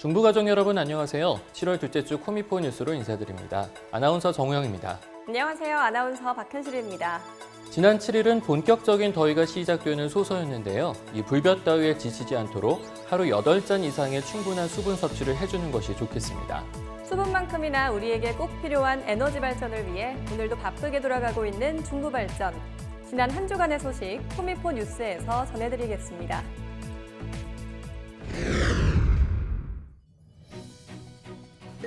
중부가족 여러분 안녕하세요. 7월 둘째 주 코미포 뉴스로 인사드립니다. 아나운서 정우영입니다. 안녕하세요. 아나운서 박현실입니다. 지난 7일은 본격적인 더위가 시작되는 소서였는데요. 이 불볕 더위에 지치지 않도록 하루 8잔 이상의 충분한 수분 섭취를 해주는 것이 좋겠습니다. 수분만큼이나 우리에게 꼭 필요한 에너지 발전을 위해 오늘도 바쁘게 돌아가고 있는 중부 발전. 지난 한 주간의 소식 코미포 뉴스에서 전해드리겠습니다.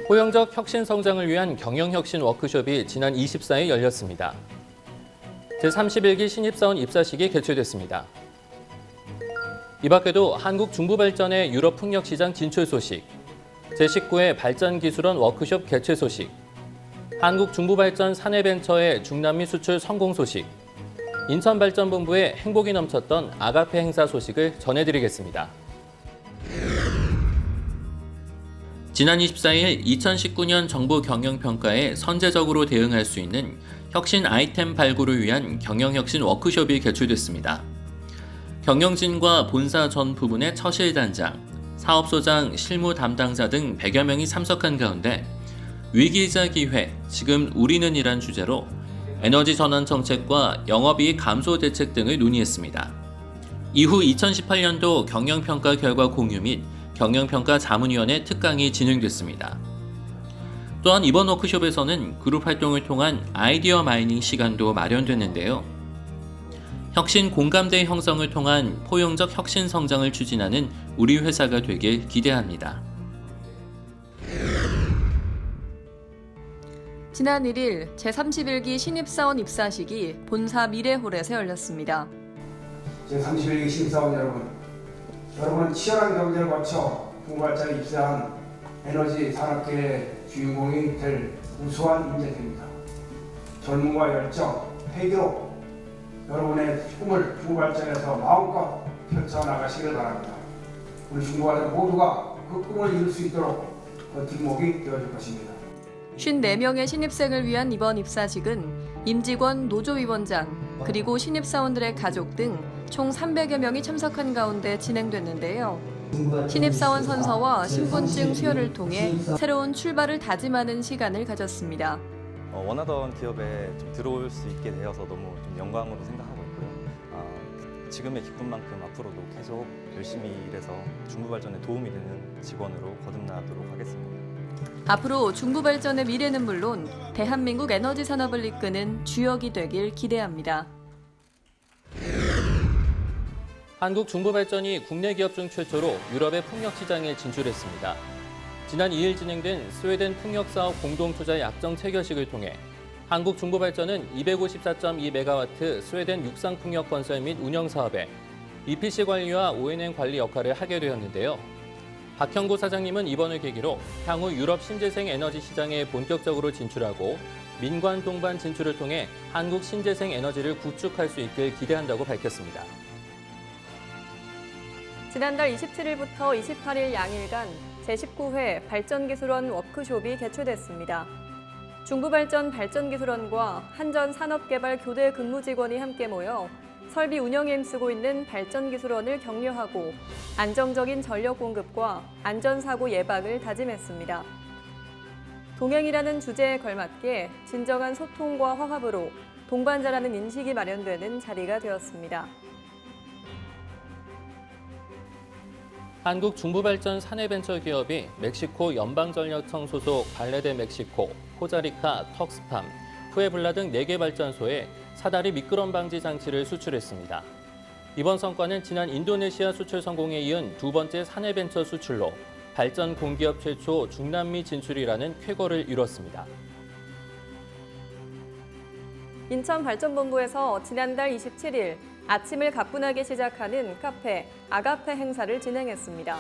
호영적 혁신 성장을 위한 경영혁신 워크숍이 지난 24일 열렸습니다. 제31기 신입사원 입사식이 개최됐습니다. 이 밖에도 한국 중부발전의 유럽 풍력시장 진출 소식, 제19회 발전기술원 워크숍 개최 소식, 한국 중부발전 사내벤처의 중남미 수출 성공 소식, 인천발전본부의 행복이 넘쳤던 아가페 행사 소식을 전해드리겠습니다. 지난 24일 2019년 정부 경영평가에 선제적으로 대응할 수 있는 혁신 아이템 발굴을 위한 경영혁신 워크숍이 개최됐습니다. 경영진과 본사 전 부분의 처실단장, 사업소장, 실무 담당자 등 100여 명이 참석한 가운데 위기이자 기회, 지금 우리는 이란 주제로 에너지 전환 정책과 영업이익 감소 대책 등을 논의했습니다. 이후 2018년도 경영평가 결과 공유 및 경영평가 자문위원회 특강이 진행됐습니다. 또한 이번 워크숍에서는 그룹 활동을 통한 아이디어 마이닝 시간도 마련됐는데요. 혁신 공감대 형성을 통한 포용적 혁신 성장을 추진하는 우리 회사가 되길 기대합니다. 지난 1일 제31기 신입사원 입사식이 본사 미래홀에서 열렸습니다. 제31기 신사원 여러분, 여러분은 치열한 경쟁을 거쳐 중발전에 입사한 에너지 산업계의 주인공이 될 우수한 인재들입니다. 젊음과 열정, 패기로 여러분의 꿈을 중발전에서 마음껏 펼쳐나가시길 바랍니다. 우리 중부발전 모두가 그 꿈을 이룰 수 있도록 그 뒷목이 되어줄 것입니다. 54명의 신입생을 위한 이번 입사식은 임직원 노조위원장 그리고 신입사원들의 가족 등 총 300여 명이 참석한 가운데 진행됐는데요. 신입사원 선서와 신분증 수여를 통해 새로운 출발을 다짐하는 시간을 가졌습니다. 어, 원하던 기업에 좀 들어올 수 있게 되어서 너무 좀 영광으로 생각하고 있고요. 아, 지금의 기쁨만큼 앞으로도 계속 열심히 일해서 중부 발전에 도움이 되는 직원으로 거듭나도록 하겠습니다. 앞으로 중부 발전의 미래는 물론 대한민국 에너지 산업을 이끄는 주역이 되길 기대합니다. 한국 중부발전이 국내 기업 중 최초로 유럽의 풍력 시장에 진출했습니다. 지난 2일 진행된 스웨덴 풍력 사업 공동 투자 약정 체결식을 통해 한국 중부발전은 254.2메가와트 스웨덴 육상 풍력 건설 및 운영 사업에 EPC 관리와 O&M 관리 역할을 하게 되었는데요. 박형구 사장님은 이번을 계기로 향후 유럽 신재생 에너지 시장에 본격적으로 진출하고 민관 동반 진출을 통해 한국 신재생 에너지를 구축할 수 있길 기대한다고 밝혔습니다. 지난달 27일부터 28일 양일간 제19회 발전기술원 워크숍이 개최됐습니다. 중부발전 발전기술원과 한전산업개발 교대 근무 직원이 함께 모여 설비 운영에 힘쓰고 있는 발전기술원을 격려하고 안정적인 전력 공급과 안전사고 예방을 다짐했습니다. 동행이라는 주제에 걸맞게 진정한 소통과 화합으로 동반자라는 인식이 마련되는 자리가 되었습니다. 한국 중부발전 사내벤처 기업이 멕시코 연방전력청 소속 발레데 멕시코, 코자리카, 턱스팜, 푸에블라 등 4개 발전소에 사다리 미끄럼 방지 장치를 수출했습니다. 이번 성과는 지난 인도네시아 수출 성공에 이은 두 번째 사내벤처 수출로 발전 공기업 최초 중남미 진출이라는 쾌거를 이뤘습니다. 인천발전본부에서 지난달 27일 아침을 가뿐하게 시작하는 카페 아가페 행사를 진행했습니다.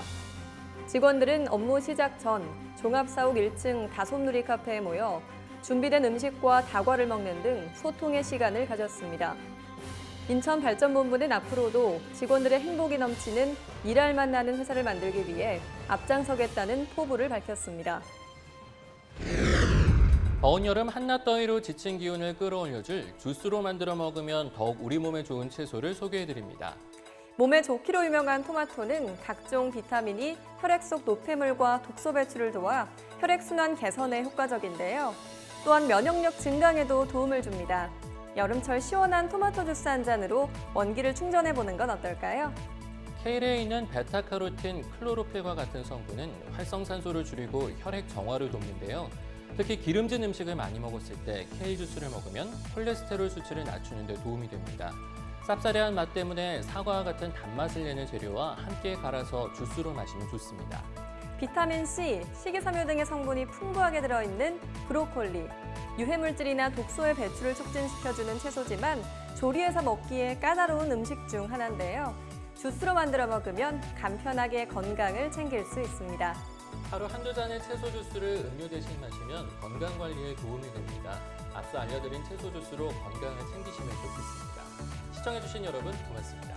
직원들은 업무 시작 전 종합사옥 1층 다솜누리 카페에 모여 준비된 음식과 다과를 먹는 등 소통의 시간을 가졌습니다. 인천발전본부는 앞으로도 직원들의 행복이 넘치는 일할 맛 나는 회사를 만들기 위해 앞장서겠다는 포부를 밝혔습니다. 더운 여름 한낮 더위로 지친 기운을 끌어올려줄 주스로 만들어 먹으면 더욱 우리 몸에 좋은 채소를 소개해드립니다. 몸에 좋기로 유명한 토마토는 각종 비타민이 혈액 속 노폐물과 독소 배출을 도와 혈액순환 개선에 효과적인데요. 또한 면역력 증강에도 도움을 줍니다. 여름철 시원한 토마토 주스 한 잔으로 원기를 충전해 보는 건 어떨까요? 케일에 있는 베타카로틴, 클로로필과 같은 성분은 활성산소를 줄이고 혈액 정화를 돕는데요. 특히 기름진 음식을 많이 먹었을 때 케일 주스를 먹으면 콜레스테롤 수치를 낮추는 데 도움이 됩니다. 쌉싸래한 맛 때문에 사과와 같은 단맛을 내는 재료와 함께 갈아서 주스로 마시면 좋습니다. 비타민 C, 식이섬유 등의 성분이 풍부하게 들어있는 브로콜리. 유해물질이나 독소의 배출을 촉진시켜주는 채소지만 조리해서 먹기에 까다로운 음식 중 하나인데요. 주스로 만들어 먹으면 간편하게 건강을 챙길 수 있습니다. 하루 한두 잔의 채소 주스를 음료 대신 마시면 건강 관리에 도움이 됩니다. 앞서 알려드린 채소 주스로 건강을 챙기시면 좋겠습니다. 시청해주신 여러분 고맙습니다.